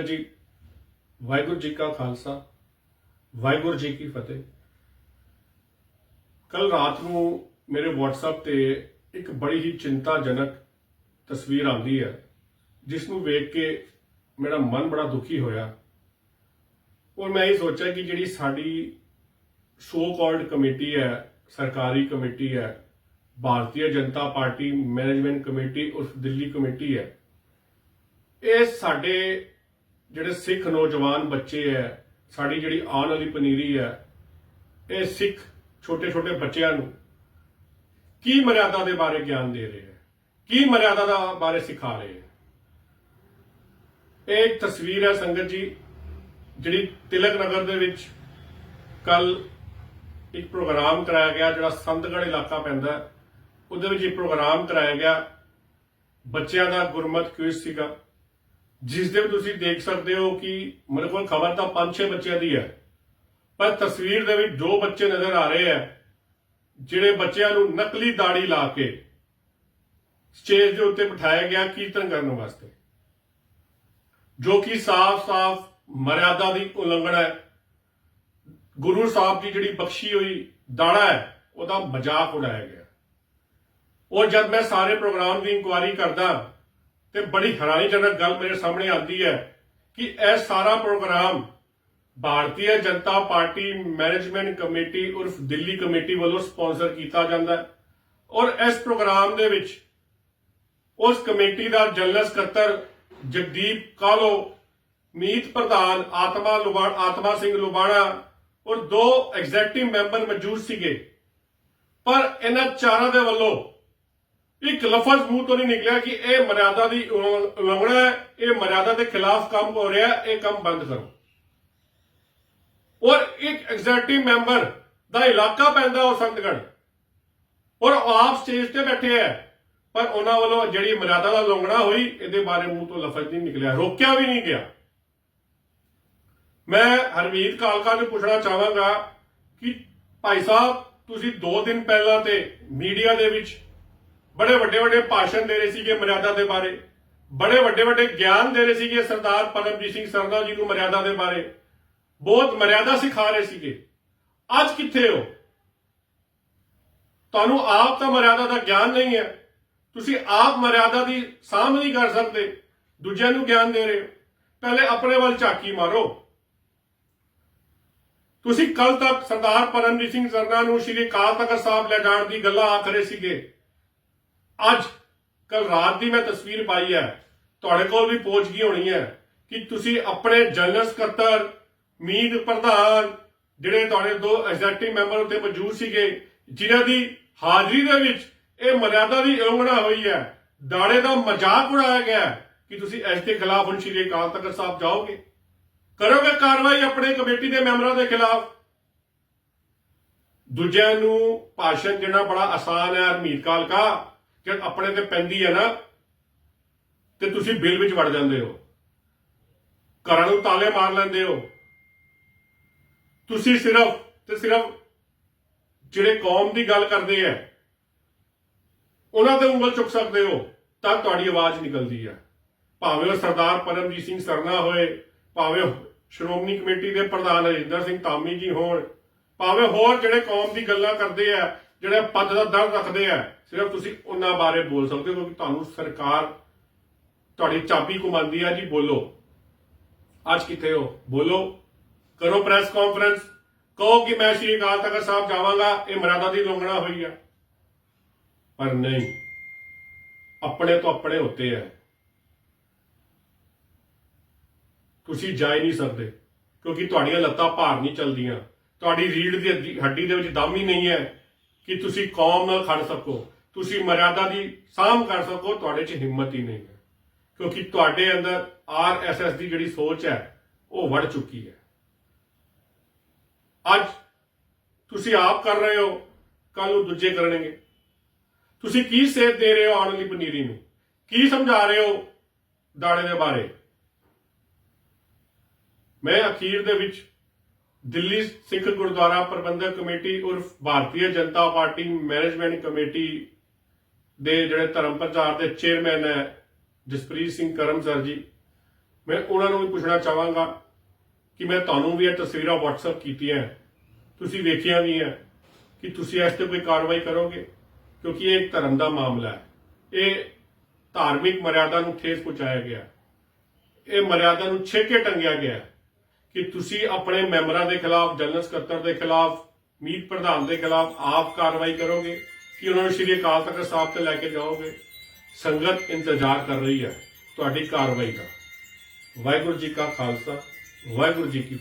ਜੀ, ਵਾਹਿਗੁਰੂ ਜੀ ਕਾ ਖਾਲਸਾ, ਵਾਹਿਗੁਰੂ ਜੀ ਕੀ ਫਤਿਹ। ਕੱਲ ਰਾਤ ਨੂੰ ਮੇਰੇ WhatsApp ਤੇ ਇੱਕ ਬੜੀ ਹੀ ਚਿੰਤਾਜਨਕ ਤਸਵੀਰ ਆਉਂਦੀ ਹੈ, ਜਿਸ ਨੂੰ ਵੇਖ ਕੇ ਮੇਰਾ ਮਨ ਬੜਾ ਦੁਖੀ ਹੋਇਆ। ਔਰ ਮੈਂ ਇਹ ਸੋਚਿਆ ਕਿ ਜਿਹੜੀ ਸਾਡੀ ਸੋ ਕਾਲਡ ਕਮੇਟੀ ਹੈ, ਸਰਕਾਰੀ ਕਮੇਟੀ ਹੈ, Bharatiya Janata party management committee ਉਰਫ ਦਿੱਲੀ ਕਮੇਟੀ ਹੈ, ਇਹ ਸਾਡੇ ਜਿਹੜੇ ਸਿੱਖ ਨੌਜਵਾਨ ਬੱਚੇ ਹੈ ਸਾਡੀ ਜਿਹੜੀ ਆਉਣ ਵਾਲੀ ਪਨੀਰੀ ਹੈ ਇਹ ਸਿੱਖ ਛੋਟੇ ਛੋਟੇ ਬੱਚਿਆਂ ਨੂੰ ਕੀ ਮਰਿਆਦਾ ਦੇ ਬਾਰੇ ਗਿਆਨ ਦੇ ਰਹੇ ਹੈ ਕੀ ਮਰਿਆਦਾ ਦਾ ਬਾਰੇ ਸਿਖਾ ਰਹੇ ਹੈ ਇਹ ਇੱਕ ਤਸਵੀਰ ਹੈ ਸੰਗਤ ਜੀ, ਜਿਹੜੀ ਤਿਲਕ ਨਗਰ ਦੇ ਵਿੱਚ ਕੱਲ ਇੱਕ ਪ੍ਰੋਗਰਾਮ ਕਰਾਇਆ ਗਿਆ, ਜਿਹੜਾ ਸੰਤਗੜ੍ਹ ਇਲਾਕਾ ਪੈਂਦਾ ਉਹਦੇ ਵਿੱਚ ਇੱਕ ਪ੍ਰੋਗਰਾਮ ਕਰਾਇਆ ਗਿਆ। ਬੱਚਿਆਂ ਦਾ ਗੁਰਮਤ ਕੁਇਜ਼ ਸੀਗਾ। ਜਿਸ ਦੇ ਤੁਸੀਂ ਦੇਖ ਸਕਦੇ ਹੋ ਕਿ ਮੇਰੇ ਕੋਲ ਖਬਰ ਤਾਂ 5-6 ਬੱਚਿਆਂ ਦੀ ਹੈ, ਪਰ ਤਸਵੀਰ ਦੇ ਵਿੱਚ ਦੋ ਬੱਚੇ ਨਜ਼ਰ ਆ ਰਹੇ ਹੈ, ਜਿਹੜੇ ਬੱਚਿਆਂ ਨੂੰ ਨਕਲੀ ਦਾੜੀ ਲਾ ਕੇ ਸਟੇਜ ਦੇ ਉੱਤੇ ਬਿਠਾਇਆ ਗਿਆ ਕੀਰਤਨ ਕਰਨ ਵਾਸਤੇ। ਜੋ ਕਿ ਸਾਫ਼-ਸਾਫ਼ ਮਰਿਆਦਾ ਦੀ ਉਲੰਘਣਾ ਹੈ। ਗੁਰੂ ਸਾਹਿਬ ਦੀ ਜਿਹੜੀ ਬਖਸ਼ੀ ਹੋਈ ਦਾੜਾ ਹੈ, ਉਹਦਾ ਮਜ਼ਾਕ ਉਡਾਇਆ ਗਿਆ। ਔਰ ਜਦ ਮੈਂ ਸਾਰੇ ਪ੍ਰੋਗਰਾਮ ਦੀ ਇਨਕੁਆਇਰੀ ਕਰਦਾ ਤੇ ਬੜੀ ਹੈਰਾਨੀਜਨਕ ਗੱਲ ਮੇਰੇ ਸਾਹਮਣੇ ਆਉਂਦੀ ਹੈ ਕਿ ਇਹ ਸਾਰਾ program Bharatiya Janata party management committee ਉਰਫ ਦਿੱਲੀ ਕਮੇਟੀ ਵੱਲੋਂ ਸਪਾਂਸਰ ਕੀਤਾ ਜਾਂਦਾ ਹੈ। ਔਰ ਇਸ ਪ੍ਰੋਗਰਾਮ ਦੇ ਵਿੱਚ ਉਸ ਕਮੇਟੀ ਦਾ ਜਨਰਲ ਸਕੱਤਰ ਜਗਦੀਪ ਕਾਲੋ, ਮੀਤ ਪ੍ਰਧਾਨ ਆਤਮਾ ਲੁਬਾਣ ਆਤਮਾ ਸਿੰਘ ਲੁਬਾਣਾ ਔਰ ਦੋ ਐਗਜ਼ੈਕਟਿਵ ਮੈਂਬਰ ਮੌਜੂਦ ਸੀਗੇ। ਪਰ ਇਹਨਾਂ ਚਾਰਾਂ ਦੇ ਵੱਲੋਂ ਇੱਕ ਲਫ਼ਜ਼ ਮੂੰਹ ਤੋਂ ਨਹੀਂ ਨਿਕਲਿਆ ਕਿ ਇਹ ਮਰਿਆਦਾ ਦੀ ਉਲੰਘਣਾ ਹੈ, ਇਹ ਮਰਿਆਦਾ ਦੇ ਖਿਲਾਫ ਕੰਮ ਹੋ ਰਿਹਾ ਇਹ ਕੰਮ ਬੰਦ ਕਰੋ। ਔਰ ਇੱਕ ਐਗਜ਼ੈਕਟਿਵ ਮੈਂਬਰ ਦਾ ਇਲਾਕਾ ਪੈਂਦਾ ਉਹ ਸੰਤਗੜ ਔਰ ਆਪ ਸਟੇਜ ਤੇ ਬੈਠੇ ਹੈ, ਪਰ ਉਹਨਾਂ ਵੱਲੋਂ ਜਿਹੜੀ ਮਰਿਆਦਾ ਦਾ ਉਲੰਘਣਾ ਹੋਈ, ਇਹਦੇ ਬਾਰੇ ਮੂੰਹ ਤੋਂ ਲਫ਼ਜ਼ ਨਹੀਂ ਨਿਕਲਿਆ, ਰੋਕਿਆ ਵੀ ਨਹੀਂ ਗਿਆ। ਮੈਂ ਹਰਮੀਤ ਕਾਲਕਾ ਨੂੰ ਪੁੱਛਣਾ ਚਾਹਾਂਗਾ ਕਿ ਭਾਈ ਸਾਹਿਬ, ਤੁਸੀਂ 2 ਦਿਨ ਪਹਿਲਾਂ ਤੇ ਮੀਡੀਆ ਦੇ ਵਿੱਚ ਬੜੇ ਵੱਡੇ ਵੱਡੇ ਭਾਸ਼ਣ ਦੇ ਰਹੇ ਸੀਗੇ ਮਰਿਆਦਾ ਦੇ ਬਾਰੇ। ਬੜੇ ਵੱਡੇ ਵੱਡੇ ਗਿਆਨ ਦੇ ਰਹੇ ਸੀਗੇ ਸਰਦਾਰ ਪਰਮਜੀਤ ਸਿੰਘ ਸਰਦਾ ਜੀ ਨੂੰ ਮਰਿਆਦਾ ਦੇ ਬਾਰੇ। ਬਹੁਤ ਮਰਿਆਦਾ ਸਿਖਾ ਰਹੇ ਸੀਗੇ। ਅੱਜ ਕਿੱਥੇ ਹੋ? ਤੁਹਾਨੂੰ ਆਪ ਤਾਂ ਮਰਿਆਦਾ ਦਾ ਗਿਆਨ ਨਹੀਂ ਹੈ। ਤੁਸੀਂ ਆਪ ਮਰਿਆਦਾ ਦੀ ਸਾਂਭ ਨਹੀਂ ਕਰ ਸਕਦੇ। ਦੂਜਿਆਂ ਨੂੰ ਗਿਆਨ ਦੇ ਰਹੇ ਹੋ। ਪਹਿਲੇ ਆਪਣੇ ਵੱਲ ਝਾਕੀ ਮਾਰੋ। ਤੁਸੀਂ ਕੱਲ ਤੱਕ ਸਰਦਾਰ ਪਰਮਜੀਤ ਸਿੰਘ ਸਰਨਾ ਨੂੰ ਸ਼੍ਰੀ ਅਕਾਲ ਤਖਤ ਸਾਹਿਬ ਲੈ ਜਾਣ ਦੀ ਗੱਲਾਂ ਆਖ ਰਹੇ ਸੀਗੇ। ਅੱਜ ਕੱਲ ਰਾਤ ਦੀ ਮੈਂ ਤਸਵੀਰ ਪਾਈ ਹੈ, ਤੁਹਾਡੇ ਕੋਲ ਵੀ ਪਹੁੰਚ ਗਈ ਹੋਣੀ ਹੈ ਕਿ ਤੁਸੀਂ ਆਪਣੇ ਜਨਰਲ ਸਕੱਤਰ, ਮੀਤ ਪ੍ਰਧਾਨ, ਜਿਹੜੇ ਤੁਹਾਡੇ ਦੋ ਐਗਜ਼ੈਕਟਿਵ ਮੈਂਬਰ ਉੱਤੇ ਮੌਜੂਦ ਸੀਗੇ, ਜਿਨ੍ਹਾਂ ਦੀ ਹਾਜ਼ਰੀ ਦੇ ਵਿੱਚ ਇਹ ਮਰਿਆਦਾ ਦੀ ਉਲੰਘਣਾ ਹੋਈ ਹੈ, ਦਾੜੇ ਦਾ ਮਜ਼ਾਕ ਉਡਾਇਆ ਗਿਆ ਕਿ ਤੁਸੀਂ ਇਸ ਦੇ ਖਿਲਾਫ ਹੁਣ ਸ਼੍ਰੀ ਅਕਾਲ ਤਖਤ ਸਾਹਿਬ ਜਾਓਗੇ। ਕਰੋਗੇ ਕਾਰਵਾਈ ਆਪਣੇ ਕਮੇਟੀ ਦੇ ਮੈਂਬਰਾਂ ਦੇ ਖਿਲਾਫ? ਦੂਜਿਆਂ ਨੂੰ ਭਾਸ਼ਣ ਦੇਣਾ ਬੜਾ ਆਸਾਨ ਹੈ, ਹਰਮੀਤ ਕਾਲਕਾ। ਕਿ ਆਪਣੇ ਤੇ ਪੈਂਦੀ ਹੈ ਨਾ, ਤੇ ਤੁਸੀਂ ਬਿੱਲ ਵਿੱਚ ਵੜ ਜਾਂਦੇ ਹੋ। ਘਰਾਂ ਨੂੰ ਤਾਲੇ ਮਾਰ ਲੈਂਦੇ ਹੋ। ਤੁਸੀਂ ਸਿਰਫ ਤੇ ਸਿਰਫ ਜਿਹੜੇ ਕੌਮ ਦੀ ਗੱਲ ਕਰਦੇ ਆ, ਉਹਨਾਂ ਤੇ ਉਂਗਲ ਚੁੱਕ ਸਕਦੇ ਹੋ, ਤਾਂ ਤੁਹਾਡੀ ਆਵਾਜ਼ ਨਿਕਲਦੀ ਹੈ ਭਾਵੇਂ ਉਹ ਸਰਦਾਰ ਪਰਮਜੀਤ ਸਿੰਘ ਸਰਨਾ ਹੋਏ, ਭਾਵੇਂ ਸ਼੍ਰੋਮਣੀ ਕਮੇਟੀ ਦੇ ਪ੍ਰਧਾਨ ਰਜਿੰਦਰ ਸਿੰਘ ਧਾਮੀ ਜੀ ਹੋਣ, ਭਾਵੇਂ ਹੋਰ ਜਿਹੜੇ ਕੌਮ ਦੀ ਗੱਲਾਂ ਕਰਦੇ ਆ ਜਿਹੜੇ ਪਦ ਦਾ ਦਰ ਰੱਖਦੇ ਆ, ਸਿਰਫ ਤੁਸੀਂ ਉਹਨਾਂ ਬਾਰੇ ਬੋਲ ਸਕਦੇ ਹੋ, ਕਿਉਂਕਿ ਤੁਹਾਨੂੰ ਸਰਕਾਰ ਤੁਹਾਡੀ ਚਾਬੀ ਘੁਮਾਉਂਦੀ ਆ ਜੀ, ਬੋਲੋ। ਅੱਜ ਕਿੱਥੇ ਹੋ? ਬੋਲੋ। ਕਰੋ ਪ੍ਰੈਸ ਕਾਨਫਰੰਸ। ਕਹੋ ਕਿ ਮੈਂ ਸ਼੍ਰੀ ਅਕਾਲ ਤਖਤ ਸਾਹਿਬ ਜਾਵਾਂਗਾ, ਇਹ ਮਰਿਆਦਾ ਦੀ ਉਲੰਘਣਾ ਹੋਈ ਆ। ਪਰ ਨਹੀਂ, ਆਪਣੇ ਤੋਂ ਆਪਣੇ ਹੁੰਦੇ ਆ ਤੁਸੀਂ ਜਾ ਹੀ ਨਹੀਂ ਸਕਦੇ, ਕਿਉਂਕਿ ਤੁਹਾਡੀਆਂ ਲੱਤਾਂ ਭਾਰ ਨਹੀਂ ਚਲਦੀਆਂ। ਤੁਹਾਡੀ ਰੀੜ ਦੀ ਹੱਡੀ- ਹੱਡੀ ਦੇ ਵਿੱਚ ਦਮ ਹੀ ਨਹੀਂ ਹੈ। ਕਿ ਤੁਸੀਂ ਕੌਮ ਨਾਲ ਖੜ ਸਕੋ। ਤੁਸੀਂ ਮਰਿਆਦਾ ਦੀ ਸਾਂਭ ਕਰ ਸਕੋ, ਤੁਹਾਡੇ 'ਚ ਹਿੰਮਤ ਹੀ ਨਹੀਂ ਹੈ। ਕਿਉਂਕਿ ਤੁਹਾਡੇ ਅੰਦਰ ਆਰਐਸਐਸ ਦੀ ਜਿਹੜੀ ਸੋਚ ਹੈ, ਉਹ ਵੜ ਚੁੱਕੀ ਹੈ। ਅੱਜ ਤੁਸੀਂ ਆਪ ਕਰ ਰਹੇ ਹੋ ਕੱਲ ਨੂੰ ਦੂਜੇ ਕਰਨਗੇ। ਤੁਸੀਂ ਕੀ ਸੇਧ ਦੇ ਰਹੇ ਹੋ ਆਉਣ ਵਾਲੀ ਪਨੀਰੀ ਨੂੰ? ਕੀ ਸਮਝਾ ਰਹੇ ਹੋ ਦਾਣੇ ਦੇ ਬਾਰੇ? ਮੈਂ ਅਖੀਰ ਦੇ ਵਿੱਚ ਦਿੱਲੀ ਸਿੱਖ ਗੁਰਦੁਆਰਾ ਪ੍ਰਬੰਧਕ ਕਮੇਟੀ ਉਰਫ Bharatiya Janata party management committee ਦੇ ਜਿਹੜੇ ਧਰਮ ਪ੍ਰਚਾਰ ਦੇ ਚੇਅਰਮੈਨ ਹੈ ਜਸਪ੍ਰੀਤ ਸਿੰਘ ਕਰਮ ਸਰ ਜੀ, ਮੈਂ ਉਹਨਾਂ ਨੂੰ ਵੀ ਪੁੱਛਣਾ ਚਾਹਾਂਗਾ ਕਿ ਮੈਂ ਤੁਹਾਨੂੰ ਵੀ ਇਹ ਤਸਵੀਰਾਂ WhatsApp ਕੀਤੀਆਂ ਤੁਸੀਂ ਵੇਖੀਆਂ ਵੀ ਹੈ ਕਿ ਤੁਸੀਂ ਇਸ ਤੇ ਕੋਈ ਕਾਰਵਾਈ ਕਰੋਗੇ? ਕਿਉਂਕਿ ਇਹ ਇੱਕ ਧਰਮ ਦਾ ਮਾਮਲਾ ਹੈ। ਇਹ ਧਾਰਮਿਕ ਮਰਿਆਦਾ ਨੂੰ ਠੇਸ ਪਹੁੰਚਾਇਆ ਗਿਆ। ਇਹ ਮਰਿਆਦਾ ਨੂੰ ਛੇਕੇ ਟੰਗਿਆ ਗਿਆ ਕਿ ਤੁਸੀਂ ਆਪਣੇ ਮੈਂਬਰਾਂ ਦੇ ਖਿਲਾਫ, ਜਨਰਲ ਸਕੱਤਰ ਦੇ ਖਿਲਾਫ, ਮੀਤ ਪ੍ਰਧਾਨ ਦੇ ਖਿਲਾਫ ਆਪ ਕਾਰਵਾਈ ਕਰੋਗੇ? ਕਿ ਉਹਨਾਂ ਨੂੰ ਸ਼੍ਰੀ ਅਕਾਲ ਤਖਤ ਸਾਹਿਬ ਤੇ ਲੈ ਕੇ ਜਾਓਗੇ? ਸੰਗਤ ਇੰਤਜ਼ਾਰ ਕਰ ਰਹੀ ਹੈ ਤੁਹਾਡੀ ਕਾਰਵਾਈ ਦਾ। ਵਾਹਿਗੁਰੂ ਜੀ ਕਾ ਖਾਲਸਾ, ਵਾਹਿਗੁਰੂ ਜੀ ਕੀ